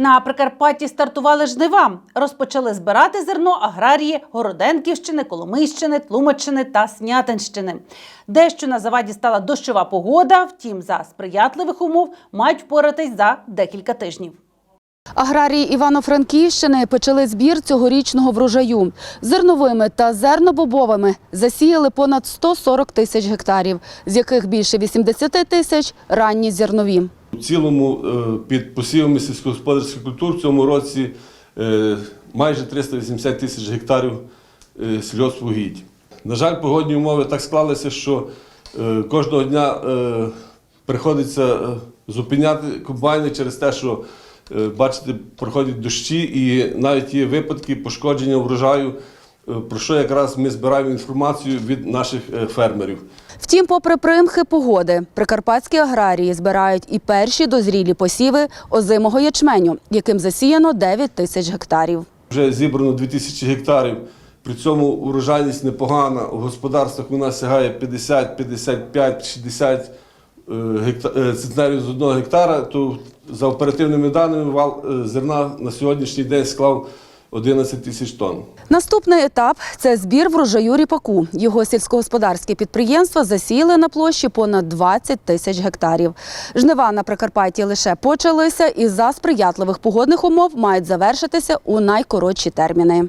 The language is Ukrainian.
На Прикарпатті стартували жнива. Розпочали збирати зерно аграрії Городенківщини, Коломийщини, Тлумаччини та Снятинщини. Дещо на заваді стала дощова погода, втім, за сприятливих умов мають впоратись за декілька тижнів. Аграрії Івано-Франківщини почали збір цьогорічного врожаю. Зерновими та зернобобовими засіяли понад 140 тисяч гектарів, з яких більше 80 тисяч – ранні зернові. У цілому е, під посівами сільськогосподарських культур в цьому році е, майже 380 тисяч гектарів е, сільгоспугідь. На жаль, погодні умови так склалися, що кожного дня приходиться зупиняти комбайни через те, що бачите, проходять дощі і навіть є випадки пошкодження врожаю, про що якраз ми збираємо інформацію від наших е, фермерів. Втім, попри примхи погоди, прикарпатські аграрії збирають і перші дозрілі посіви озимого ячменю, яким засіяно 9 тисяч гектарів. Вже зібрано 2000 гектарів. При цьому урожайність непогана. У господарствах нас сягає 50, 55, 60 е, гекта- е, центнерів з одного гектара. То за оперативними даними вал е, зерна на сьогоднішній день склав 11 тисяч тонн. Наступний етап – це збір врожаю ріпаку. Його сільськогосподарські підприємства засіяли на площі понад 20 тисяч гектарів. Жнива на Прикарпатті лише почалися і за сприятливих погодних умов мають завершитися у найкоротші терміни.